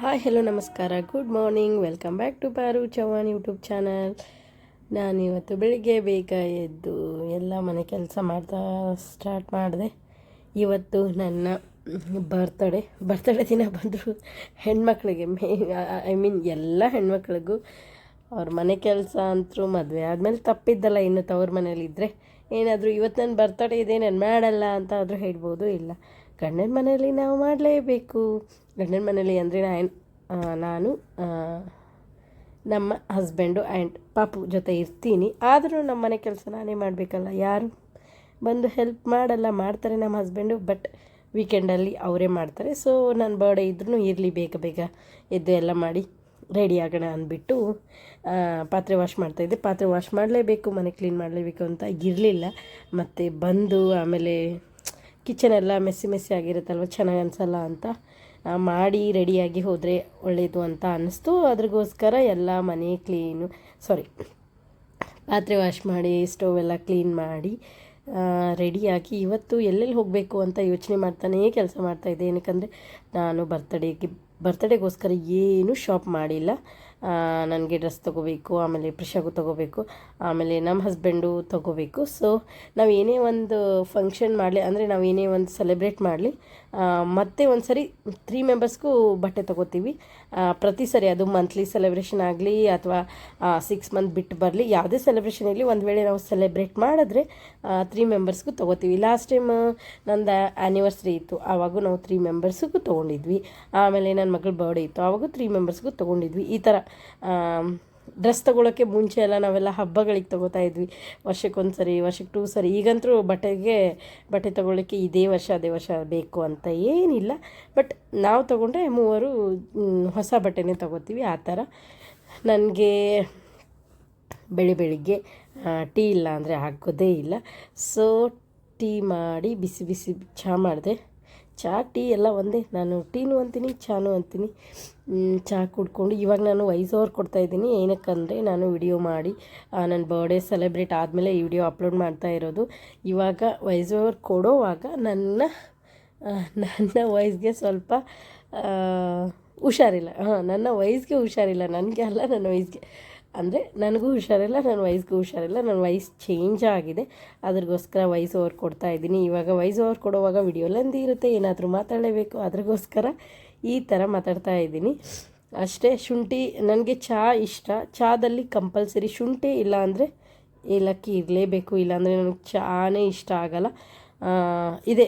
Hi hello ನಮಸ್ಕಾರ. Good morning welcome back to Paru Chavan YouTube channel ನಾನು ಇವತ್ತು ಬೆಳಿಗ್ಗೆ ಬೇಗ ಎದ್ದು ಎಲ್ಲ ಮನೆ ಕೆಲಸ ಮಾಡ್ತಾ ಸ್ಟಾರ್ಟ್ ಮಾಡಿದೆ. ಇವತ್ತು ನನ್ನ ಬರ್ತಡೇ ಬರ್ತಡೇ ದಿನ ಬಂದರು ಹೆಣ್ಮಕ್ಳಿಗೆ ಮೇ ಐ ಮೀನ್ ಎಲ್ಲ ಹೆಣ್ಮಕ್ಳಿಗೂ ಅವ್ರ ಮನೆ ಕೆಲಸ ಅಂತರೂ ಮದುವೆ ಆದಮೇಲೆ ತಪ್ಪಿದ್ದಲ್ಲ ಇನ್ನು ತವ್ರ ಮನೇಲಿದ್ದರೆ ಏನಾದರೂ ಇವತ್ತು ನನ್ನ ಬರ್ತಡೇ ಇದೆ, ನಾನು ಮಾಡಲ್ಲ ಅಂತ ಆದರೂ ಹೇಳ್ಬೋದು, ಇಲ್ಲ. ಗಂಡನ ಮನೆಯಲ್ಲಿ ನಾವು ಮಾಡಲೇಬೇಕು. ಗಂಡನ ಮನೆಯಲ್ಲಿ ಅಂದರೆ ನಾನು ನಮ್ಮ ಹಸ್ಬೆಂಡು ಆ್ಯಂಡ್ ಪಾಪು ಜೊತೆ ಇರ್ತೀನಿ. ಆದರೂ ನಮ್ಮ ಮನೆ ಕೆಲಸ ನಾನೇ ಮಾಡಬೇಕಲ್ಲ, ಯಾರು ಬಂದು ಹೆಲ್ಪ್ ಮಾಡಲ್ಲ, ಮಾಡ್ತಾರೆ ನಮ್ಮ ಹಸ್ಬೆಂಡು ಬಟ್ ವೀಕೆಂಡಲ್ಲಿ ಅವರೇ ಮಾಡ್ತಾರೆ. ಸೊ ನನ್ನ ಬರ್ಡೇ ಇದ್ರೂ ಇರಲಿ, ಬೇಗ ಬೇಗ ಎದ್ದು ಎಲ್ಲ ಮಾಡಿ ರೆಡಿ ಆಗೋಣ ಅಂದ್ಬಿಟ್ಟು ಪಾತ್ರೆ ವಾಶ್ ಮಾಡ್ತಾಯಿದ್ದೆ ಪಾತ್ರೆ ವಾಶ್ ಮಾಡಲೇಬೇಕು, ಮನೆ ಕ್ಲೀನ್ ಮಾಡಲೇಬೇಕು ಅಂತ ಇರಲಿಲ್ಲ. ಮತ್ತು ಬಂದು ಆಮೇಲೆ ಕಿಚನ್ ಎಲ್ಲ ಮೆಸ್ಸಿ ಮೆಸ್ಸಿ ಆಗಿರುತ್ತಲ್ವ, ಚೆನ್ನಾಗಿ ಅನಿಸಲ್ಲ ಅಂತ. ಮಾಡಿ ರೆಡಿಯಾಗಿ ಹೋದರೆ ಒಳ್ಳೆಯದು ಅಂತ ಅನ್ನಿಸ್ತು ಅದ್ರಿಗೋಸ್ಕರ ಎಲ್ಲ ಮನೆ ಕ್ಲೀನು, ಸಾರಿ, ಪಾತ್ರೆ ವಾಶ್ ಮಾಡಿ, ಸ್ಟೋವ್ ಎಲ್ಲ ಕ್ಲೀನ್ ಮಾಡಿ ರೆಡಿಯಾಗಿ ಇವತ್ತು ಎಲ್ಲೆಲ್ಲಿ ಹೋಗಬೇಕು ಅಂತ ಯೋಚನೆ ಮಾಡ್ತಾನೇ ಕೆಲಸ ಮಾಡ್ತಾಯಿದ್ದೆ ಏನಕ್ಕಂದರೆ, ನಾನು ಬರ್ತಡೇಗೆ ಬರ್ತಡೇಗೋಸ್ಕರ ಏನೂ ಶಾಪ್ ಮಾಡಿಲ್ಲ. ನನಗೆ ಡ್ರೆಸ್ ತೊಗೋಬೇಕು, ಆಮೇಲೆ ಪ್ರಿಷಾಗೂ ತೊಗೋಬೇಕು, ಆಮೇಲೆ ನಮ್ಮ ಹಸ್ಬೆಂಡು ತೊಗೋಬೇಕು. ಸೊ ನಾವು ಏನೇ ಒಂದು ಫಂಕ್ಷನ್ ಮಾಡಲಿ, ಅಂದರೆ ನಾವು ಏನೇ ಒಂದು ಸೆಲೆಬ್ರೇಟ್ ಮಾಡಲಿ ಮತ್ತೆ ಒಂದು ಸರಿ ತ್ರೀ ಮೆಂಬರ್ಸ್ಗೂ ಬಟ್ಟೆ ತೊಗೋತೀವಿ. ಪ್ರತಿ ಸರಿ ಅದು ಮಂತ್ಲಿ ಸೆಲೆಬ್ರೇಷನ್ ಆಗಲಿ ಅಥವಾ ಸಿಕ್ಸ್ ಮಂತ್ ಬಿಟ್ಟು ಬರಲಿ, ಯಾವುದೇ ಸೆಲೆಬ್ರೇಷನ್ ಇರಲಿ, ಒಂದು ವೇಳೆ ನಾವು ಸೆಲೆಬ್ರೇಟ್ ಮಾಡಿದ್ರೆ ತ್ರೀ ಮೆಂಬರ್ಸ್ಗೂ ತೊಗೋತೀವಿ. ಲಾಸ್ಟ್ ಟೈಮ್ ನಂದು ಆ್ಯನಿವರ್ಸರಿ ಇತ್ತು, ಆವಾಗೂ ನಾವು ತ್ರೀ ಮೆಂಬರ್ಸ್ಗೂ ತೊಗೊಂಡಿದ್ವಿ. ಆಮೇಲೆ ನನ್ನ ಮಗಳ ಬರ್ಡೇ ಇತ್ತು, ಆವಾಗೂ ತ್ರೀ ಮೆಂಬರ್ಸ್ಗೂ ತೊಗೊಂಡಿದ್ವಿ. ಈ ಥರ ಡ್ರೆಸ್ ತೊಗೊಳಕ್ಕೆ ಮುಂಚೆ ಎಲ್ಲ ನಾವೆಲ್ಲ ಹಬ್ಬಗಳಿಗೆ ತೊಗೋತಾ ಇದ್ವಿ. ವರ್ಷಕ್ಕೊಂದು ಸರಿ ವರ್ಷಕ್ಕೆ ಟೂ ಸರಿ ಈಗಂತೂ ಬಟ್ಟೆಗೆ, ಬಟ್ಟೆ ತೊಗೊಳಕ್ಕೆ ಇದೇ ವರ್ಷ, ಅದೇ ವರ್ಷ ಬೇಕು ಅಂತ ಏನಿಲ್ಲ. ಬಟ್ ನಾವು ತೊಗೊಂಡ್ರೆ ಮೂವರು ಹೊಸ ಬಟ್ಟೆನೇ ತೊಗೋತೀವಿ. ಆ ಥರ. ನನಗೆ ಬೆಳಿ ಬೆಳಿಗ್ಗೆ ಟೀ ಇಲ್ಲ ಅಂದರೆ ಹಾಕೋದೇ ಇಲ್ಲ. ಸೊ, ಟೀ ಮಾಡಿ, ಬಿಸಿ ಬಿಸಿ ಚಹಾ ಮಾಡಿದೆ. ಚಹಾ ಟೀ ಎಲ್ಲ ಒಂದೇ. ನಾನು ಟೀನೂ ಅಂತೀನಿ, ಚಾನೂ ಅಂತೀನಿ. ಚಹಾ ಕುಡ್ಕೊಂಡು ಇವಾಗ ನಾನು ವಾಯ್ಸ್ ಓವರ್ ಕೊಡ್ತಾಯಿದ್ದೀನಿ ಏನಕ್ಕಂದರೆ ನಾನು ವಿಡಿಯೋ ಮಾಡಿ ನನ್ನ ಬರ್ಡೇ ಸೆಲೆಬ್ರೇಟ್ ಆದಮೇಲೆ ಈ ವಿಡಿಯೋ ಅಪ್ಲೋಡ್ ಮಾಡ್ತಾ ಇರೋದು. ಇವಾಗ ವಾಯ್ಸ್ ಓವರ್ ಕೊಡೋವಾಗ ನನ್ನ ನನ್ನ ವಾಯ್ಸ್ಗೆ ಸ್ವಲ್ಪ ಹುಷಾರಿಲ್ಲ. ಹಾಂ, ನನ್ನ ವಯಸ್ಸಿಗೆ ಹುಷಾರಿಲ್ಲ. ನನಗೆ ಅಲ್ಲ, ನನ್ನ ವಯಸ್ಸಿಗೆ ಅಂದರೆ ನನಗೂ ಹುಷಾರಿಲ್ಲ, ನನ್ನ ವಯಸ್ಸಿಗೂ ಹುಷಾರಿಲ್ಲ, ನನ್ನ ವಯಸ್ಸು ಚೇಂಜ್ ಆಗಿದೆ. ಅದ್ರಿಗೋಸ್ಕರ ವಯಸ್ ಓವರ್ ಕೊಡ್ತಾ ಇದ್ದೀನಿ. ಇವಾಗ ವಯಸ್ ಓವರ್ ಕೊಡುವಾಗ ವಿಡಿಯೋ ಲೆಂದಿ ಇರುತ್ತೆ, ಏನಾದರೂ ಮಾತಾಡಲೇಬೇಕು. ಅದ್ರಿಗೋಸ್ಕರ ಈ ಥರ ಮಾತಾಡ್ತಾ ಇದ್ದೀನಿ. ಅಷ್ಟೇ, ಶುಂಠಿ, ನನಗೆ ಚಹಾ ಇಷ್ಟ. ಚಹಾದಲ್ಲಿ ಕಂಪಲ್ಸರಿ ಶುಂಠಿ ಇಲ್ಲ ಅಂದರೆ ಏಲಕ್ಕಿ ಇರಲೇಬೇಕು. ಇಲ್ಲಾಂದರೆ ನನಗೆ ಚಹಾನೇ ಇಷ್ಟ ಆಗಲ್ಲ. ಇದೆ.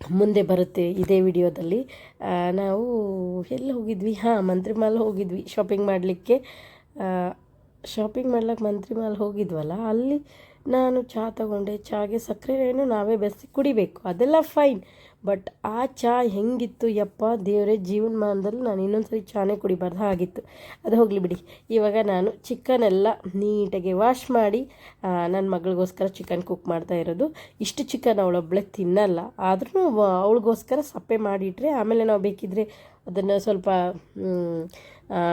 ಮುಂದೆ ಬರುತ್ತೆ ಇದೇ ವಿಡಿಯೋದಲ್ಲಿ. ನಾವು ಎಲ್ಲಿ ಹೋಗಿದ್ವಿ. ಹಾಂ, ಮಂತ್ರಿ ಮಾಲ್ ಹೋಗಿದ್ವಿ ಶಾಪಿಂಗ್ ಮಾಡಲಿಕ್ಕೆ. ಶಾಪಿಂಗ್ ಮಾಡ್ಲಿಕ್ಕೆ ಮಂತ್ರಿ ಮಾಲ್ ಹೋಗಿದ್ವಲ್ಲ, ಅಲ್ಲಿ ನಾನು ಚಹಾ ತಗೊಂಡೆ. ಚಹಾಗೆ ಸಕ್ಕರೆಯನ್ನು ನಾವೇ ಬೆಸಿ ಕುಡಿಬೇಕು. ಅದೆಲ್ಲ ಫೈನ್. ಬಟ್ ಆ ಚಹಾ ಹೆಂಗಿತ್ತು ಯಪ್ಪ ದೇವರೇ, ಜೀವನಮಾನದಲ್ಲಿ ನಾನು ಇನ್ನೊಂದು ಸರಿ ಚಹಾನೇ ಕುಡಿಬಾರ್ದು. ಆಗಿತ್ತು ಅದು ಹೋಗಲಿ ಬಿಡಿ. ಇವಾಗ ನಾನು ಚಿಕನ್ ಎಲ್ಲ ನೀಟಾಗಿ ವಾಶ್ ಮಾಡಿ ನನ್ನ ಮಗಳಿಗೋಸ್ಕರ ಚಿಕನ್ ಕುಕ್ ಮಾಡ್ತಾ ಇರೋದು. ಇಷ್ಟು ಚಿಕನ್ ಅವಳೊಬ್ಬಳೆ ತಿನ್ನಲ್ಲ. ಆದ್ರೂ ಅವಳಿಗೋಸ್ಕರ ಸಪ್ಪೆ ಮಾಡಿಟ್ರೆ, ಆಮೇಲೆ ನಾವು ಬೇಕಿದ್ರೆ ಅದನ್ನು ಸ್ವಲ್ಪ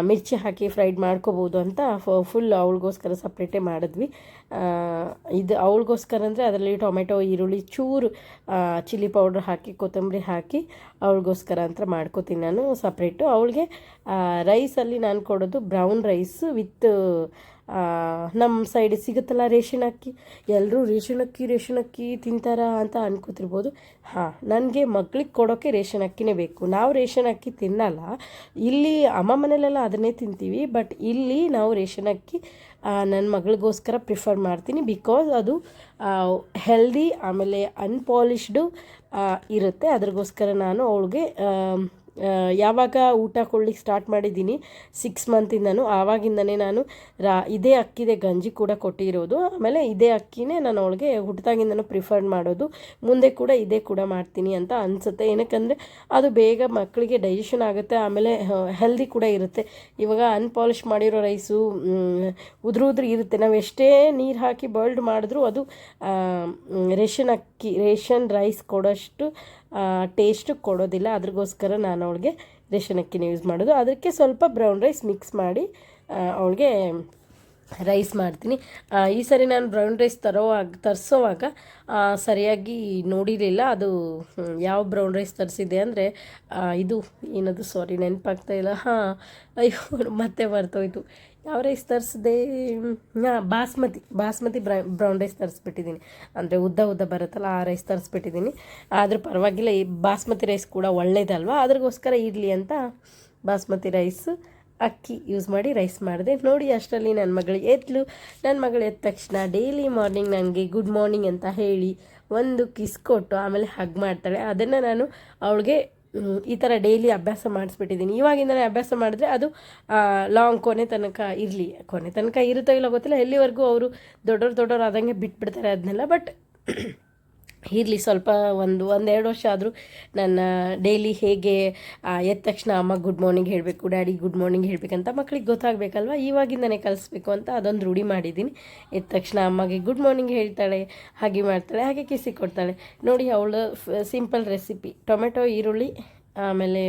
ಮಿರ್ಚಿ ಹಾಕಿ ಫ್ರೈಡ್ ಮಾಡ್ಕೋಬೋದು ಅಂತ ಫುಲ್ ಅವಳಿಗೋಸ್ಕರ ಸಪ್ರೇಟೇ ಮಾಡಿದ್ವಿ. ಇದು ಅವಳಿಗೋಸ್ಕರ ಅಂದರೆ ಅದರಲ್ಲಿ ಟೊಮೆಟೊ, ಈರುಳ್ಳಿ, ಚೂರು ಚಿಲ್ಲಿ ಪೌಡ್ರ್ ಹಾಕಿ, ಕೊತ್ತಂಬರಿ ಹಾಕಿ ಅವಳಿಗೋಸ್ಕರ ಅಂತ ಮಾಡ್ಕೋತೀನಿ ನಾನು ಸಪ್ರೇಟು ಅವಳಿಗೆ ರೈಸಲ್ಲಿ ನಾನು ಕೊಡೋದು ಬ್ರೌನ್ ರೈಸ್ ವಿತ್ ನಮ್ಮ ಸೈಡ್ ಸಿಗುತ್ತಲ್ಲ ರೇಷನ್ ಅಕ್ಕಿ. ಎಲ್ಲರೂ ರೇಷನ್ ಅಕ್ಕಿ ರೇಷನ್ ಅಕ್ಕಿ ತಿಂತಾರ ಅಂತ ಅನ್ಕೋತಿರ್ಬೋದು. ಹಾಂ, ನನಗೆ ಮಗಳಿಗೆ ಕೊಡೋಕ್ಕೆ ರೇಷನ್ ಅಕ್ಕಿನೇ ಬೇಕು. ನಾವು ರೇಷನ್ ಅಕ್ಕಿ ತಿನ್ನಲ್ಲ. ಇಲ್ಲಿ ಅಮ್ಮ ಮನೇಲೆಲ್ಲ ಅದನ್ನೇ ತಿಂತೀವಿ. ಬಟ್ ಇಲ್ಲಿ ನಾವು ರೇಷನ್ ಅಕ್ಕಿ ನನ್ನ ಮಗಳಿಗೋಸ್ಕರ ಪ್ರಿಫರ್ ಮಾಡ್ತೀನಿ. ಬಿಕಾಸ್ ಅದು ಹೆಲ್ದಿ ಆಮೇಲೆ ಅನ್ಪಾಲಿಶ್ಡು ಇರುತ್ತೆ. ಅದ್ರಗೋಸ್ಕರ ನಾನು ಅವಳಿಗೆ ಯಾವಾಗ ಊಟ ಕೊಡ್ಲಿಕ್ಕೆ ಸ್ಟಾರ್ಟ್ ಮಾಡಿದ್ದೀನಿ ಸಿಕ್ಸ್ ಮಂತಿಂದನೂ ಆವಾಗಿಂದನೇ ನಾನು ರಾ, ಇದೇ ಅಕ್ಕಿದೆ ಗಂಜಿ ಕೂಡ ಕೊಟ್ಟಿರೋದು. ಆಮೇಲೆ ಇದೇ ಅಕ್ಕಿನೇ ನಾನು ಅವಳಿಗೆ ಹುಟ್ಟಿದಾಗಿಂದನೂ ಪ್ರಿಫರ್ ಮಾಡೋದು. ಮುಂದೆ ಕೂಡ ಇದೇ ಕೂಡ ಮಾಡ್ತೀನಿ ಅಂತ ಅನಿಸುತ್ತೆ. ಏನಕ್ಕಂದರೆ ಅದು ಬೇಗ ಮಕ್ಕಳಿಗೆ ಡೈಜೆಷನ್ ಆಗುತ್ತೆ, ಆಮೇಲೆ ಹೆಲ್ದಿ ಕೂಡ ಇರುತ್ತೆ. ಇವಾಗ ಅನ್ಪಾಲಿಷ್ ಮಾಡಿರೋ ರೈಸು ಉದುರು ಉದ್ರಿ ಇರುತ್ತೆ. ನಾವು ಎಷ್ಟೇ ನೀರು ಹಾಕಿ ಬಾಯ್ಲ್ಡ್ ಮಾಡಿದ್ರೂ ಅದು ರೇಷನ್ ಅಕ್ಕಿ, ರೇಷನ್ ರೈಸ್ ಕೊಡೋಷ್ಟು ಟೇಸ್ಟು ಕೊಡೋದಿಲ್ಲ. ಅದ್ರಿಗೋಸ್ಕರ ನಾನು ಅವಳಿಗೆ ರೇಷನ್ ಅಕ್ಕಿನ ಯೂಸ್ ಮಾಡೋದು. ಅದಕ್ಕೆ ಸ್ವಲ್ಪ ಬ್ರೌನ್ ರೈಸ್ ಮಿಕ್ಸ್ ಮಾಡಿ ಅವಳಿಗೆ ರೈಸ್ ಮಾಡ್ತೀನಿ. ಈ ಸರಿ ನಾನು ಬ್ರೌನ್ ರೈಸ್ ತರೋವಾಗ, ತರಿಸೋವಾಗ ಸರಿಯಾಗಿ ನೋಡಿರಲಿಲ್ಲ. ಅದು ಯಾವ ಬ್ರೌನ್ ರೈಸ್ ತರಿಸಿದೆ ಅಂದರೆ ಇದು, ಏನದು ಸಾರಿ ನೆನಪಾಗ್ತಾ ಇಲ್ಲ. ಹಾಂ, ಅಯ್ಯೋ, ಮತ್ತೆ ಬರ್ತೋಯ್ತು ಯಾವ ರೈಸ್ ತರಿಸಿದೆ? ಹಾಂ ಬಾಸ್ಮತಿ ಬಾಸ್ಮತಿ ಬ್ರ, ಬ್ರೌನ್ ರೈಸ್ ತರಿಸ್ಬಿಟ್ಟಿದ್ದೀನಿ. ಅಂದರೆ ಉದ್ದ ಉದ್ದ ಬರುತ್ತಲ್ಲ, ಆ ರೈಸ್ ತರಿಸ್ಬಿಟ್ಟಿದ್ದೀನಿ. ಆದರೂ ಪರವಾಗಿಲ್ಲ, ಈ ಬಾಸ್ಮತಿ ರೈಸ್ ಕೂಡ ಒಳ್ಳೇದಲ್ವಾ? ಅದ್ರಿಗೋಸ್ಕರ ಇರಲಿ ಅಂತ ಬಾಸ್ಮತಿ ರೈಸ್, ಅಕ್ಕಿ ಯೂಸ್ ಮಾಡಿ ರೈಸ್ ಮಾಡಿದೆ. ನೋಡಿ, ಅಷ್ಟರಲ್ಲಿ ನನ್ನ ಮಗಳು ಎದ್ಲು. ನನ್ನ ಮಗಳು ಎದ್ದ ತಕ್ಷಣ ಡೈಲಿ ಮಾರ್ನಿಂಗ್ ನನಗೆ ಗುಡ್ ಮಾರ್ನಿಂಗ್ ಅಂತ ಹೇಳಿ ಒಂದು ಕಿಸ್ ಕೊಟ್ಟು ಆಮೇಲೆ ಹಗ್ ಮಾಡ್ತಾಳೆ. ಅದನ್ನು ನಾನು ಅವಳಿಗೆ ಈ ಥರ ಡೈಲಿ ಅಭ್ಯಾಸ ಮಾಡಿಸ್ಬಿಟ್ಟಿದ್ದೀನಿ. ಇವಾಗಿಂದಲೇ ಅಭ್ಯಾಸ ಮಾಡಿದ್ರೆ ಅದು ಲಾಂಗ್ ಕೊನೆ ತನಕ ಇರಲಿ. ಕೊನೆ ತನಕ ಇರುತ್ತೋ ಇಲ್ಲ ಗೊತ್ತಿಲ್ಲ. ಎಲ್ಲಿವರೆಗೂ ಅವರು ದೊಡ್ಡವ್ರು ದೊಡ್ಡವ್ರು ಆದಂಗೆ ಬಿಟ್ಬಿಡ್ತಾರೆ ಅದನ್ನೆಲ್ಲ ಬಟ್ ಇರಲಿ ಸ್ವಲ್ಪ ಒಂದು, ಒಂದೆರಡು ವರ್ಷ ಆದರೂ ನನ್ನ ಡೈಲಿ ಹೇಗೆ ಎದ್ದ ತಕ್ಷಣ ಅಮ್ಮ ಗುಡ್ ಮಾರ್ನಿಂಗ್ ಹೇಳಬೇಕು ಡ್ಯಾಡಿ ಗುಡ್ ಮಾರ್ನಿಂಗ್ ಹೇಳಬೇಕಂತ ಮಕ್ಳಿಗೆ ಗೊತ್ತಾಗಬೇಕಲ್ವ? ಇವಾಗಿಂದನೇ ಕಲಿಸ್ಬೇಕು ಅಂತ ಅದೊಂದು ರೂಢಿ ಮಾಡಿದ್ದೀನಿ. ಎದ್ದ ತಕ್ಷಣ ಅಮ್ಮಗೆ ಗುಡ್ ಮಾರ್ನಿಂಗ್ ಹೇಳ್ತಾಳೆ, ಹಾಗೆ ಮಾಡ್ತಾಳೆ, ಹಾಗೆ ಕಿಸಿ ಕೊಡ್ತಾಳೆ ನೋಡಿ ಅವಳು ಸಿಂಪಲ್ ರೆಸಿಪಿ ಟೊಮೆಟೊ, ಈರುಳ್ಳಿ, ಆಮೇಲೆ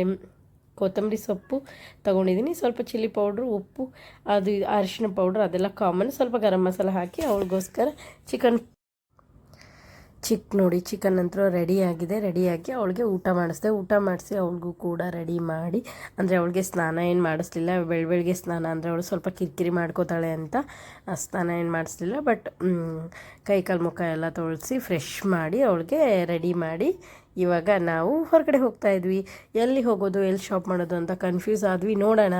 ಕೊತ್ತಂಬರಿ ಸೊಪ್ಪು ತೊಗೊಂಡಿದ್ದೀನಿ. ಸ್ವಲ್ಪ ಚಿಲ್ಲಿ ಪೌಡ್ರು ಉಪ್ಪು, ಅದು ಅರಿಶಿನ ಪೌಡ್ರ್ ಅದೆಲ್ಲ ಕಾಮನ್ ಸ್ವಲ್ಪ ಗರಂ ಮಸಾಲ ಹಾಕಿ ಅವಳಿಗೋಸ್ಕರ ಚಿಕನ್ ಚಿಕ್ ನೋಡಿ, ಚಿಕನ್ ಅಂತೂ ರೆಡಿಯಾಗಿದೆ ರೆಡಿಯಾಗಿ ಅವಳಿಗೆ ಊಟ ಮಾಡಿಸ್ದೆ. ಊಟ ಮಾಡಿಸಿ ಅವಳಿಗೂ ಕೂಡ ರೆಡಿ ಮಾಡಿ, ಅಂದರೆ ಅವಳಿಗೆ ಸ್ನಾನ ಏನು ಮಾಡಿಸ್ಲಿಲ್ಲ, ಬೆಳ ಬೆಳಗ್ಗೆ ಸ್ನಾನ ಅಂದರೆ ಅವಳು ಸ್ವಲ್ಪ ಕಿರಿಕಿರಿ ಮಾಡ್ಕೋತಾಳೆ ಅಂತ ಸ್ನಾನ ಏನು ಮಾಡಿಸ್ಲಿಲ್ಲ. ಬಟ್ ಕೈ ಕಾಲು ಮುಖ ಎಲ್ಲ ತೊಳಸಿ ಫ್ರೆಶ್ ಮಾಡಿ ಅವಳಿಗೆ ರೆಡಿ ಮಾಡಿ ಇವಾಗ ನಾವು ಹೊರಗಡೆ ಹೋಗ್ತಾ ಇದ್ವಿ. ಎಲ್ಲಿ ಹೋಗೋದು ಎಲ್ಲಿ ಶಾಪ್ ಮಾಡೋದು ಅಂತ ಕನ್ಫ್ಯೂಸ್ ಆದ್ವಿ. ನೋಡೋಣ.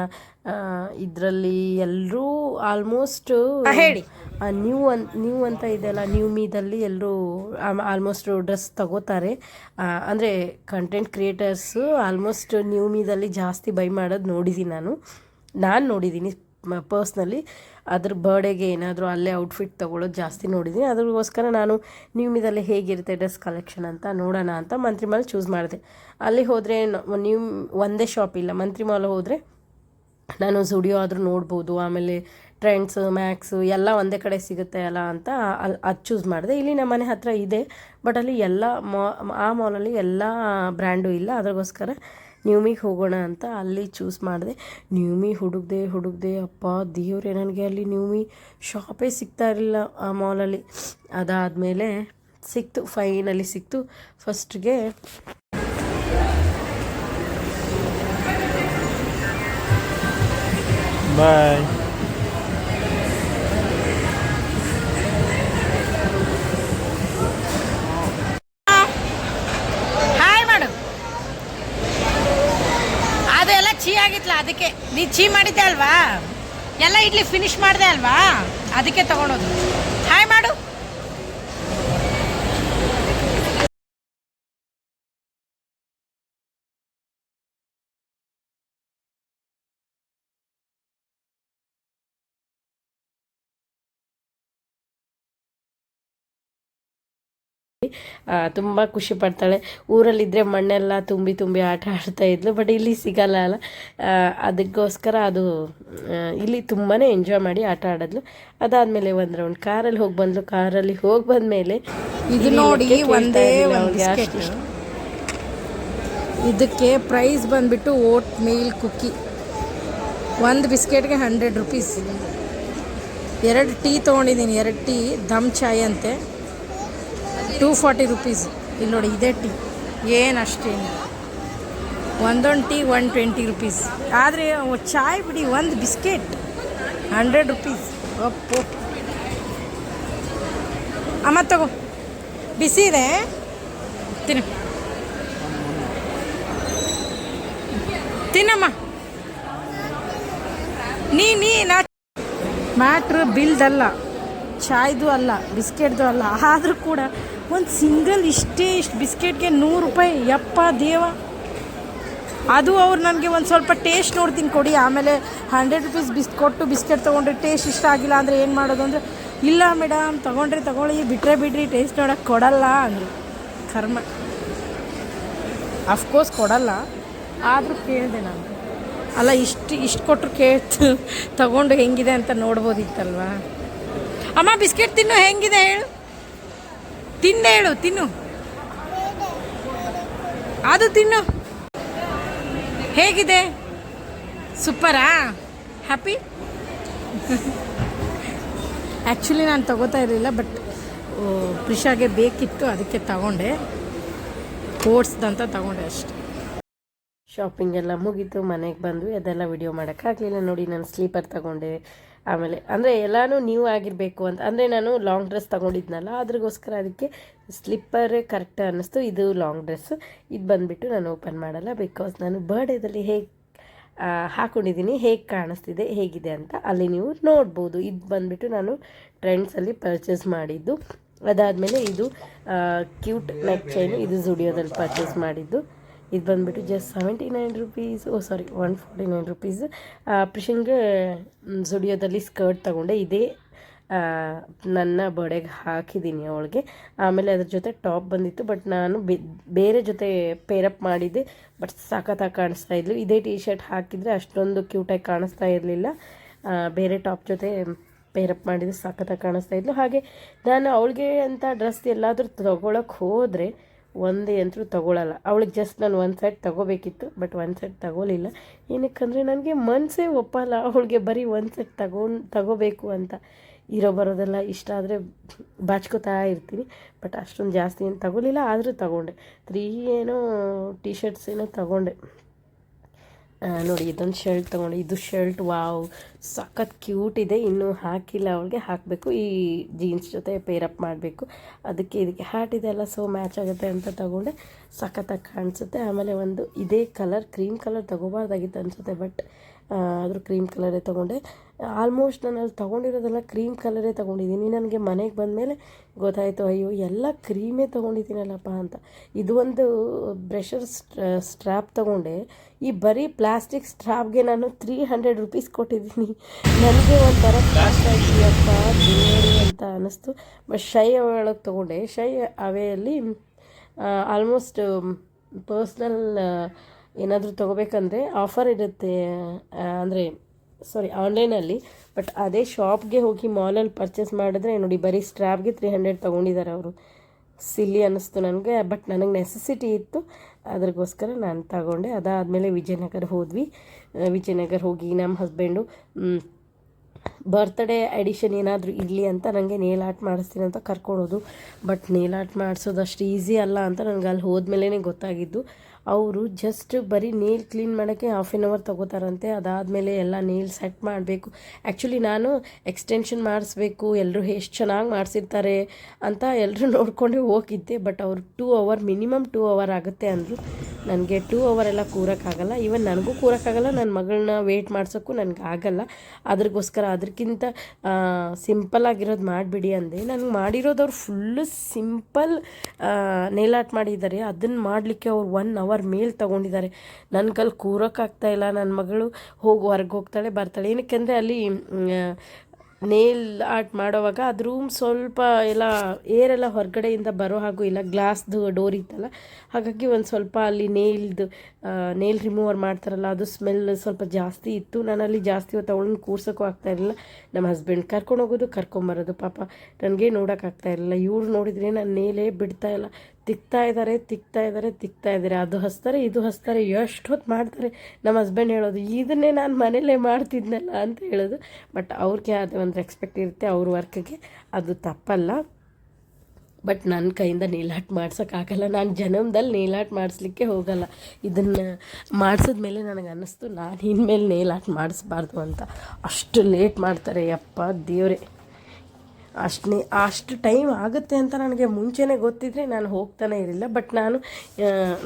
ಇದರಲ್ಲಿ ಎಲ್ಲರೂ ಆಲ್ಮೋಸ್ಟ್ ಹೇಳಿ. ನ್ಯೂ ಅನ್ ನ್ಯೂ ಅಂತ ಇದೆಯಲ್ಲ ನ್ಯೂ ಮೀದಲ್ಲಿ ಎಲ್ಲರೂ ಆಲ್ಮೋಸ್ಟ್ ಡ್ರೆಸ್ ತಗೋತಾರೆ. ಅಂದರೆ ಕಂಟೆಂಟ್ ಕ್ರಿಯೇಟರ್ಸು ಆಲ್ಮೋಸ್ಟ್ ನ್ಯೂ ಮೀದಲ್ಲಿ ಜಾಸ್ತಿ ಬೈ ಮಾಡೋದು ನೋಡಿದ್ದೀನಿ ನಾನು. ನಾನು ನೋಡಿದ್ದೀನಿ ಪರ್ಸ್ನಲಿ ಅದ್ರ ಬರ್ಡೇಗೆ ಏನಾದರೂ ಅಲ್ಲೇ ಔಟ್ಫಿಟ್ ತೊಗೊಳ್ಳೋದು ಜಾಸ್ತಿ ನೋಡಿದ್ದೀನಿ ಅದ್ರಗೋಸ್ಕರ ನಾನು ನ್ಯೂ ಮೀದಲ್ಲಿ ಹೇಗಿರುತ್ತೆ ಡ್ರೆಸ್ ಕಲೆಕ್ಷನ್ ಅಂತ ನೋಡೋಣ ಅಂತ ಮಂತ್ರಿ ಮಾಲ್ ಚೂಸ್ ಮಾಡಿದೆ. ಅಲ್ಲಿ ಹೋದರೆ ನ್ಯೂ ಒಂದೇ ಶಾಪ್ ಇಲ್ಲ, ಮಂತ್ರಿ ಮಾಲ್ ಹೋದರೆ ನಾನು ಸುಡಿಯೋ ಆದರೂ ನೋಡ್ಬೋದು, ಆಮೇಲೆ ಟ್ರೆಂಡ್ಸು, ಮ್ಯಾಕ್ಸು ಎಲ್ಲ ಒಂದೇ ಕಡೆ ಸಿಗುತ್ತೆ ಅಲ್ಲ ಅಂತ ಅಲ್ಲಿ ಅದು ಚೂಸ್ ಮಾಡಿದೆ. ಇಲ್ಲಿ ನಮ್ಮ ಮನೆ ಹತ್ರ ಇದೆ, ಬಟ್ ಅಲ್ಲಿ ಎಲ್ಲ ಮಾ, ಆ ಮಾಲಲ್ಲಿ ಎಲ್ಲ ಬ್ರ್ಯಾಂಡು ಇಲ್ಲ. ಅದಕ್ಕೋಸ್ಕರ ನ್ಯೂಮಿಗೆ ಹೋಗೋಣ ಅಂತ ಅಲ್ಲಿ ಚೂಸ್ ಮಾಡಿದೆ. ನ್ಯೂಮಿ ಹುಡುಕ್ದೆ ಹುಡುಕ್ದೆ, ಅಪ್ಪ, ದೇವ್ರೆ, ನನಗೆ ಅಲ್ಲಿ ನ್ಯೂಮಿ ಶಾಪೇ ಸಿಗ್ತಾ ಇರಲಿಲ್ಲ ಆ ಮಾಲಲ್ಲಿ. ಅದಾದಮೇಲೆ ಸಿಕ್ತು, ಫೈನಲಿ ಸಿಕ್ತು. ಫಸ್ಟ್ಗೆ ಬಾಯ್ ಚೀ ಆಗಿತ್ಲ ಅದಕ್ಕೆ. ನೀ ಚೀ ಮಾಡಿದ್ದೆ ಅಲ್ವಾ? ಎಲ್ಲ ಇಡ್ಲಿ ಫಿನಿಶ್ ಮಾಡಿದೆ ಅಲ್ವಾ? ಅದಕ್ಕೆ ತಗೊಂಡೋದು ಹಾಯ್ ಮಾಡು. ತುಂಬ ಖುಷಿ ಪಡ್ತಾಳೆ. ಊರಲ್ಲಿದ್ದರೆ ಮಣ್ಣೆಲ್ಲ ತುಂಬಿ ತುಂಬಿ ಆಟ ಆಡ್ತಾ ಇದ್ಲು ಬಟ್ ಇಲ್ಲಿ ಸಿಗಲ್ಲ ಅಲ್ಲ. ಅದಕ್ಕೋಸ್ಕರ ಅದು ಇಲ್ಲಿ ತುಂಬಾ ಎಂಜಾಯ್ ಮಾಡಿ ಆಟ ಆಡಿದ್ಲು. ಅದಾದಮೇಲೆ ಒಂದು ರೌಂಡ್ ಕಾರಲ್ಲಿ ಹೋಗಿ ಬಂದ್ಲು. ಕಾರಲ್ಲಿ ಹೋಗಿ ಬಂದಮೇಲೆ ಇದು ನೋಡಿ ಒಂದೇ ಇದಕ್ಕೆ ಪ್ರೈಸ್ ಬಂದ್ಬಿಟ್ಟು ಓಟ್ ಮೀಲ್ ಕುಕ್ಕಿ ಒಂದು ಬಿಸ್ಕೆಟ್ಗೆ ಹಂಡ್ರೆಡ್ ರುಪೀಸ್ ಎರಡು ಟೀ ತೊಗೊಂಡಿದ್ದೀನಿ ಎರಡು ಟೀ ದಮ್ ಚಾಯ್ ಅಂತೆ. ಟೂ ಫಾರ್ಟಿ ರುಪೀಸ್ ಇಲ್ಲಿ ನೋಡಿ, ಇದೇ ಟೀ. ಏನು ಅಷ್ಟೇನು? ಒಂದೊಂದು ಟೀ ಒನ್ ಟ್ವೆಂಟಿ ರುಪೀಸ್ ಆದರೆ ಚಾಯ್ ಬಿಡಿ, ಒಂದು ಬಿಸ್ಕೆಟ್. ಹಂಡ್ರೆಡ್ ರುಪೀಸ್ ಒಪ್ಪು ಅಮ್ಮ ತಗೋ. ಬಿಸಿ ಇದೆ. ತಿನ್ನು. ತಿನ್ನಮ್ಮ. ನೀ ನೀ, ನಾ ಮ್ಯಾಟ್ರ್ ಬಿಲ್ದಲ್ಲ. ಚಾಯ್ದು ಅಲ್ಲ, ಬಿಸ್ಕೆಟ್ದು ಅಲ್ಲ. ಆದರೂ ಕೂಡ ಒಂದು ಸಿಂಗಲ್ ಇಷ್ಟೇ ಇಷ್ಟು ಬಿಸ್ಕೆಟ್ಗೆ ನೂರು ರೂಪಾಯಿ. ಯಪ್ಪ ದೇವ. ಅದು ಅವ್ರು ನನಗೆ ಒಂದು ಸ್ವಲ್ಪ ಟೇಸ್ಟ್ ನೋಡ್ತೀನಿ ಕೊಡಿ. ಆಮೇಲೆ ಹಂಡ್ರೆಡ್ ರುಪೀಸ್ ಬಿಸ್, ಕೊಟ್ಟು ಬಿಸ್ಕೆಟ್ ತೊಗೊಂಡ್ರೆ ಟೇಸ್ಟ್ ಇಷ್ಟ ಆಗಿಲ್ಲ ಅಂದರೆ ಏನು ಮಾಡೋದು ಅಂದರೆ, ಇಲ್ಲ ಮೇಡಮ್ ತೊಗೊಂಡ್ರೆ ತೊಗೊಳ್ಳಿ ಬಿಟ್ಟರೆ ಬಿಡ್ರಿ ಟೇಸ್ಟ್ ನೋಡೋಕ್ಕೆ ಕೊಡಲ್ಲ ಅಂದರು. ಕರ್ಮ. ಅಫ್ಕೋರ್ಸ್ ಕೊಡಲ್ಲ. ಆದರೂ ಕೇಳಿದೆ ನಾನು. ಅಲ್ಲ, ಇಷ್ಟು ಇಷ್ಟು ಕೊಟ್ಟರು ಕೇಳ್ತು. ತಗೊಂಡು ಹೆಂಗಿದೆ ಅಂತ ನೋಡ್ಬೋದಿತ್ತಲ್ವಾ? ಅಮ್ಮ, ಬಿಸ್ಕೆಟ್ ತಿನ್ನು, ಹೆಂಗಿದೆ ಹೇಳು. ತಿಂದೆ ಹೇಳು, ತಿನ್ನು. ಅದು ತಿನ್ನು. ಹೇಗಿದೆ? ಸೂಪರಾ? ಹ್ಯಾಪಿ ಆ್ಯಕ್ಚುಲಿ ನಾನು ತಗೋತಾ ಇರಲಿಲ್ಲ ಬಟ್ ಪ್ರಿಷಾಗೆ ಬೇಕಿತ್ತು, ಅದಕ್ಕೆ ತಗೊಂಡೆ. ಓಟ್ಸ್ದಂತ ತಗೊಂಡೆ ಅಷ್ಟೆ. ಶಾಪಿಂಗ್ ಎಲ್ಲ ಮುಗೀತು, ಮನೆಗೆ ಬಂದ್ವಿ. ಅದೆಲ್ಲ ವಿಡಿಯೋ ಮಾಡೋಕ್ಕಾಗಲಿಲ್ಲ. ನೋಡಿ, ನಾನು ಸ್ಲೀಪರ್ ತಗೊಂಡೆ. ಆಮೇಲೆ ಅಂದರೆ ಎಲ್ಲನೂ ನ್ಯೂ ಆಗಿರಬೇಕು ಅಂತ. ಅಂದರೆ ನಾನು ಲಾಂಗ್ ಡ್ರೆಸ್ ತೊಗೊಂಡಿದ್ನಲ್ಲ, ಅದ್ರಿಗೋಸ್ಕರ ಅದಕ್ಕೆ ಸ್ಲಿಪ್ಪರೇ ಕರೆಕ್ಟ್ ಅನ್ನಿಸ್ತು, ಇದು ಲಾಂಗ್ ಡ್ರೆಸ್ಸು ಇದು ಬಂದುಬಿಟ್ಟು ನಾನು ಓಪನ್ ಮಾಡಲ್ಲ ಬಿಕಾಸ್ ನಾನು ಬರ್ಡೇದಲ್ಲಿ ಹೇಗೆ ಹಾಕೊಂಡಿದ್ದೀನಿ ಹೇಗೆ ಕಾಣಿಸ್ತಿದೆ, ಹೇಗಿದೆ ಅಂತ ಅಲ್ಲಿ ನೀವು ನೋಡ್ಬೋದು. ಇದು ಬಂದುಬಿಟ್ಟು ನಾನು ಟ್ರೆಂಡ್ಸಲ್ಲಿ ಪರ್ಚೇಸ್ ಮಾಡಿದ್ದು. ಅದಾದಮೇಲೆ ಇದು ಕ್ಯೂಟ್ ನೆಕ್ ಚೈನು ಇದು ಜುಡಿಯೋದಲ್ಲಿ ಪರ್ಚೇಸ್ ಮಾಡಿದ್ದು. ಇದು ಬಂದುಬಿಟ್ಟು just seventy nine rupees oh sorry one forty nine rupees ಪ್ರಿಷನ್ಗೆ ಜುಡಿಯೋದಲ್ಲಿ ಸ್ಕರ್ಟ್ ತಗೊಂಡೆ. ಇದೇ ನನ್ನ ಬರ್ಡೆಗೆ ಹಾಕಿದ್ದೀನಿ ಅವಳಿಗೆ. ಆಮೇಲೆ ಅದ್ರ ಜೊತೆ ಟಾಪ್ ಬಂದಿತ್ತು ಬಟ್ ನಾನು ಬೇರೆ ಜೊತೆ ಪೇರಪ್ ಮಾಡಿದ್ದೆ ಬಟ್ ಸಾಕತ್ತಾಗಿ ಕಾಣಿಸ್ತಾ ಇದ್ಲು. ಇದೇ ಟೀ ಶರ್ಟ್ ಹಾಕಿದರೆ ಅಷ್ಟೊಂದು ಕ್ಯೂಟಾಗಿ ಕಾಣಿಸ್ತಾ ಇರಲಿಲ್ಲ. ಬೇರೆ ಟಾಪ್ ಜೊತೆ ಪೇರಪ್ ಮಾಡಿದರೆ ಸಾಕತ್ತಾಗಿ ಕಾಣಿಸ್ತಾ ಇದ್ಲು. ಹಾಗೆ ನಾನು ಅವಳಿಗೆ ಅಂತ ಡ್ರೆಸ್ ಎಲ್ಲಾದರೂ ತೊಗೊಳಕ್ಕೆ ಹೋದರೆ ಒಂದೇ ಅಂತೂ ತೊಗೊಳಲ್ಲ. ಅವಳಿಗೆ ಜಸ್ಟ್ ನಾನು ಒಂದು ಸೆಟ್ ತಗೋಬೇಕಿತ್ತು ಬಟ್ ಒಂದು ಸೆಟ್ ತಗೋಲಿಲ್ಲ ಏನಕ್ಕಂದರೆ ನನಗೆ ಮನಸ್ಸೇ ಒಪ್ಪಲ್ಲ, ಅವಳಿಗೆ ಬರೀ ಒಂದು ಸೆಟ್ ತಗೊಂಡು ತಗೋಬೇಕು ಅಂತ. ಇರೋ ಬರೋದೆಲ್ಲ ಇಷ್ಟ ಆದರೆ ಬಾಚ್ಕೋತಾ ಇರ್ತೀನಿ ಬಟ್ ಅಷ್ಟೊಂದು ಜಾಸ್ತಿ ಏನು ತಗೋಲಿಲ್ಲ ಆದರೂ ತಗೊಂಡೆ. ತ್ರೀ ಏನೋ ಟಿ ಶರ್ಟ್ಸ್ ಏನೋ ತಗೊಂಡೆ. ನೋಡಿ, ಇದೊಂದು ಶರ್ಟ್ ತೊಗೊಂಡು, ಇದು ಶರ್ಟ್ ವಾವ್ ಸಖತ್ ಕ್ಯೂಟ್ ಇದೆ. ಇನ್ನೂ ಹಾಕಿಲ್ಲ ಅವಳಿಗೆ, ಹಾಕಬೇಕು. ಈ ಜೀನ್ಸ್ ಜೊತೆ ಪೇರಪ್ ಮಾಡಬೇಕು. ಅದಕ್ಕೆ ಇದಕ್ಕೆ ಹ್ಯಾಟ್ ಇದೆಲ್ಲ ಸೊ ಮ್ಯಾಚ್ ಆಗುತ್ತೆ ಅಂತ ತಗೊಂಡೆ. ಸಖತ್ತಾಗಿ ಕಾಣಿಸುತ್ತೆ. ಆಮೇಲೆ ಒಂದು, ಇದೇ ಕಲರ್ ಕ್ರೀಮ್ ಕಲರ್ ತೊಗೋಬಾರ್ದಾಗಿತ್ತು ಅನಿಸುತ್ತೆ ಬಟ್ ಆದರೂ ಕ್ರೀಮ್ ಕಲರೇ ತೊಗೊಂಡೆ. ಆಲ್ಮೋಸ್ಟ್ ನಾನು ಅಲ್ಲಿ ತೊಗೊಂಡಿರೋದೆಲ್ಲ ಕ್ರೀಮ್ ಕಲರೇ ತೊಗೊಂಡಿದ್ದೀನಿ. ನನಗೆ ಮನೆಗೆ ಬಂದಮೇಲೆ ಗೊತ್ತಾಯಿತು, ಅಯ್ಯೋ, ಎಲ್ಲ ಕ್ರೀಮೇ ತೊಗೊಂಡಿದ್ದೀನಲ್ಲಪ್ಪ ಅಂತ. ಇದು ಒಂದು ಬ್ರೆಷರ್ ಸ್ಟ್ರಾಪ್ ತೊಗೊಂಡೆ. ಈ ಬರೀ ಪ್ಲಾಸ್ಟಿಕ್ ಸ್ಟ್ರಾಪ್ಗೆ ನಾನು ತ್ರೀ ಹಂಡ್ರೆಡ್ ರುಪೀಸ್ ಕೊಟ್ಟಿದ್ದೀನಿ. ನನಗೆ ಒಂಥರ ದೇವರು ಅಂತ ಅನ್ನಿಸ್ತು. ಬಟ್ ಶೈ ಒಳಗೆ ತೊಗೊಂಡೆ. ಶೈ ಅವೆಯಲ್ಲಿ ಆಲ್ಮೋಸ್ಟ್ ಪರ್ಸ್ನಲ್ ಏನಾದರೂ ತೊಗೋಬೇಕಂದ್ರೆ ಆಫರ್ ಇರುತ್ತೆ ಅಂದರೆ ಸಾರಿ ಆನ್ಲೈನಲ್ಲಿ ಬಟ್ ಅದೇ ಶಾಪ್ಗೆ ಹೋಗಿ ಮಾಲಲ್ಲಿ ಪರ್ಚೇಸ್ ಮಾಡಿದ್ರೆ, ನೋಡಿ, ಬರೀ ಸ್ಟ್ರಾಪ್ಗೆ ತ್ರೀ ಹಂಡ್ರೆಡ್ ತೊಗೊಂಡಿದ್ದಾರೆ ಅವರು. ಸಿಲ್ಲಿ ಅನ್ನಿಸ್ತು ನನಗೆ ಬಟ್ ನನಗೆ ನೆಸೆಸಿಟಿ ಇತ್ತು. ಅದ್ರಗೋಸ್ಕರ ನಾನು ತಗೊಂಡೆ. ಅದಾದಮೇಲೆ ವಿಜಯನಗರ ಹೋದ್ವಿ. ವಿಜಯನಗರ ಹೋಗಿ ನಮ್ಮ ಹಸ್ಬೆಂಡು ಬರ್ತ್ಡೇ ಎಡಿಷನ್ ಏನಾದರೂ ಇರಲಿ ಅಂತ ನನಗೆ ನೇಲ್ ಆರ್ಟ್ ಮಾಡಿಸ್ತೀನಿ ಅಂತ ಕರ್ಕೊಳೋದು ಬಟ್ ನೇಲ್ ಆರ್ಟ್ ಮಾಡಿಸೋದು ಅಷ್ಟು ಈಸಿ ಅಲ್ಲ ಅಂತ ನನಗೆ ಅಲ್ಲಿ ಹೋದ್ಮೇಲೇ ಗೊತ್ತಾಗಿದ್ದು. ಅವರು ಜಸ್ಟ್ ಬರೀ ನೇಲ್ ಕ್ಲೀನ್ ಮಾಡೋಕ್ಕೆ ಹಾಫ್ ಆನ್ ಅವರ್ ತೊಗೋತಾರಂತೆ. ಅದಾದಮೇಲೆ ಎಲ್ಲ ನೇಲ್ ಸೆಟ್ ಮಾಡಬೇಕು. ಆ್ಯಕ್ಚುಲಿ ನಾನು ಎಕ್ಸ್ಟೆನ್ಷನ್ ಮಾಡಿಸ್ಬೇಕು. ಎಲ್ಲರೂ ಎಷ್ಟು ಚೆನ್ನಾಗಿ ಮಾಡಿಸಿರ್ತಾರೆ ಅಂತ ಎಲ್ಲರೂ ನೋಡ್ಕೊಂಡೇ ಹೋಗಿದ್ದೆ. ಬಟ್ ಅವರು two hour minimum two hour ಆಗುತ್ತೆ ಅಂದರು. ನನಗೆ ಟೂ ಅವರ್ ಎಲ್ಲ ಕೂರೋಕ್ಕಾಗಲ್ಲ. ಈವನ್ ನನಗೂ ಕೂರೋಕ್ಕಾಗಲ್ಲ. ನನ್ನ ಮಗಳನ್ನ ವೆಯ್ಟ್ ಮಾಡ್ಸೋಕ್ಕೂ ನನಗೆ ಆಗಲ್ಲ. ಅದ್ರಿಗೋಸ್ಕರ ಅದಕ್ಕಿಂತ ಸಿಂಪಲ್ ಆಗಿರೋದು ಮಾಡಿಬಿಡಿ ಅಂದೆ. ನನಗೆ ಮಾಡಿರೋದವ್ರು ಫುಲ್ಲು ಸಿಂಪಲ್ ನೇಲ್ ಮಾಡಿದ್ದಾರೆ. ಅದನ್ನು ಮಾಡಲಿಕ್ಕೆ ಅವ್ರು ಒನ್ ಅವರ್ ಮೇಲ್ ತೊಗೊಂಡಿದ್ದಾರೆ. ನನ್ನ ಕಲ್ಲಿ ಕೂರೋಕ್ಕಾಗ್ತಾ ಇಲ್ಲ. ನನ್ನ ಮಗಳು ಹೋಗಿ ಹೊರಗೆ ಹೋಗ್ತಾಳೆ, ಬರ್ತಾಳೆ. ಏನಕ್ಕೆಂದರೆ ಅಲ್ಲಿ ನೇಲ್ ಆರ್ಟ್ ಮಾಡೋವಾಗ ಅದು ರೂಮ್ ಸ್ವಲ್ಪ ಎಲ್ಲ ಏರೆಲ್ಲ ಹೊರಗಡೆಯಿಂದ ಬರೋ ಹಾಗೂ ಇಲ್ಲ. ಗ್ಲಾಸ್ದು ಡೋರ್ ಇತ್ತಲ್ಲ, ಹಾಗಾಗಿ ಒಂದು ಸ್ವಲ್ಪ ಅಲ್ಲಿ ನೇಲ್ದು ನೇಲ್ ರಿಮೂವರ್ ಮಾಡ್ತಾರಲ್ಲ, ಅದು ಸ್ಮೆಲ್ ಸ್ವಲ್ಪ ಜಾಸ್ತಿ ಇತ್ತು. ನಾನು ಅಲ್ಲಿ ಜಾಸ್ತಿ ಹೊತ್ತು ಅವಳನ್ನ ಕೂರ್ಸೋಕ್ಕೂ ಆಗ್ತಾ ಇರಲಿಲ್ಲ. ನಮ್ಮ ಹಸ್ಬೆಂಡ್ ಕರ್ಕೊಂಡು ಹೋಗೋದು, ಕರ್ಕೊಂಬರೋದು ಪಾಪ. ನನಗೆ ನೋಡೋಕ್ಕಾಗ್ತಾ ಇರಲಿಲ್ಲ. ಇವ್ರು ನೋಡಿದರೆ ನಾನು ನೇಲೇ ಬಿಡ್ತಾ ಇಲ್ಲ. ತಿಕ್ತಾ ಇದ್ದಾರೆ ತಿಕ್ತಾ ಇದ್ದಾರೆ ತಿಕ್ತಾ ಇದ್ದಾರೆ ಅದು ಹಸ್ತಾರೆ, ಇದು ಹಸ್ತಾರೆ. ಎಷ್ಟು ಹೊತ್ತು ಮಾಡ್ತಾರೆ. ನಮ್ಮ ಹಸ್ಬೆಂಡ್ ಹೇಳೋದು, ಇದನ್ನೇ ನಾನು ಮನೇಲೇ ಮಾಡ್ತಿದ್ನಲ್ಲ ಅಂತ ಹೇಳೋದು. ಬಟ್ ಅವ್ರಿಗೆ ಅದು ಒಂದು ರೆಕ್ಸ್ಪೆಕ್ಟ್ ಇರುತ್ತೆ. ಅವ್ರ ವರ್ಕ್ಗೆ ಅದು ತಪ್ಪಲ್ಲ. ಬಟ್ ನನ್ನ ಕೈಯಿಂದ ನೀಲಾಟ್ ಮಾಡ್ಸೋಕ್ಕಾಗಲ್ಲ ನಾನು ಜನ್ಮದಲ್ಲಿ ನೀಲಾಟ್ ಮಾಡಿಸ್ಲಿಕ್ಕೆ ಹೋಗಲ್ಲ. ಇದನ್ನು ಮಾಡಿಸಿದ್ಮೇಲೆ ನನಗೆ ಅನ್ನಿಸ್ತು, ನಾನು ಇನ್ಮೇಲೆ ನೇಲಾಟ್ ಮಾಡಿಸ್ಬಾರ್ದು ಅಂತ. ಅಷ್ಟು ಲೇಟ್ ಮಾಡ್ತಾರೆ. ಯಪ್ಪ, ದೇವರೇ. ಅಷ್ಟೇ ಅಷ್ಟು ಟೈಮ್ ಆಗುತ್ತೆ ಅಂತ ನನಗೆ ಮುಂಚೆನೇ ಗೊತ್ತಿದ್ರೆ ನಾನು ಹೋಗ್ತಾನೆ ಇರಲಿಲ್ಲ. ಬಟ್ ನಾನು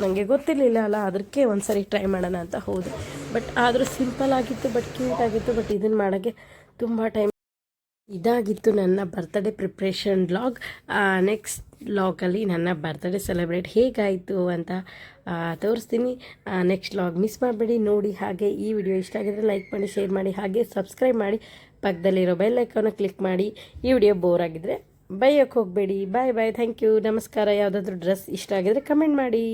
ನನಗೆ ಗೊತ್ತಿರಲಿಲ್ಲ ಅಲ್ಲ ಅದಕ್ಕೆ ಒಂದು ಸರಿ ಟ್ರೈ ಮಾಡೋಣ ಅಂತ ಹೋದೆ. ಬಟ್ ಆದರೂ ಸಿಂಪಲ್ ಆಗಿತ್ತು ಬಟ್ ಕ್ಯೂಟ್ ಆಗಿತ್ತು ಬಟ್ ಇದನ್ನು ಮಾಡೋಕ್ಕೆ ತುಂಬ ಟೈಮ್ ಇದಾಗಿತ್ತು ನನ್ನ ಬರ್ತ್ಡೇ ಪ್ರಿಪ್ರೇಷನ್ ಬ್ಲಾಗ್ ನೆಕ್ಸ್ಟ್ ಬ್ಲಾಗಲ್ಲಿ ನನ್ನ ಬರ್ತ್ಡೇ ಸೆಲೆಬ್ರೇಟ್ ಹೇಗಾಯಿತು ಅಂತ ತೋರಿಸ್ತೀನಿ. ನೆಕ್ಸ್ಟ್ ಬ್ಲಾಗ್ ಮಿಸ್ ಮಾಡಬೇಡಿ. ನೋಡಿ ಹಾಗೆ ಈ ವಿಡಿಯೋ ಇಷ್ಟ ಆಗಿದ್ರೆ ಲೈಕ್ ಮಾಡಿ ಶೇರ್ ಮಾಡಿ, ಹಾಗೆ ಸಬ್ಸ್ಕ್ರೈಬ್ ಮಾಡಿ. ಪಕ್ಕದಲ್ಲಿರೋ ಬೆಲ್ ಐಕಾನ ಕ್ಲಿಕ್ ಮಾಡಿ ಈ ವಿಡಿಯೋ ಬೋರ್ ಆಗಿದ್ರೆ ಬೈಯೋಕ್ಕೆ ಹೋಗಬೇಡಿ. ಬಾಯ್ ಬಾಯ್ ಥ್ಯಾಂಕ್ ಯು ನಮಸ್ಕಾರ. ಯಾವುದಾದ್ರೂ ಡ್ರೆಸ್ ಇಷ್ಟ ಆಗಿದ್ರೆ ಕಮೆಂಟ್ ಮಾಡಿ.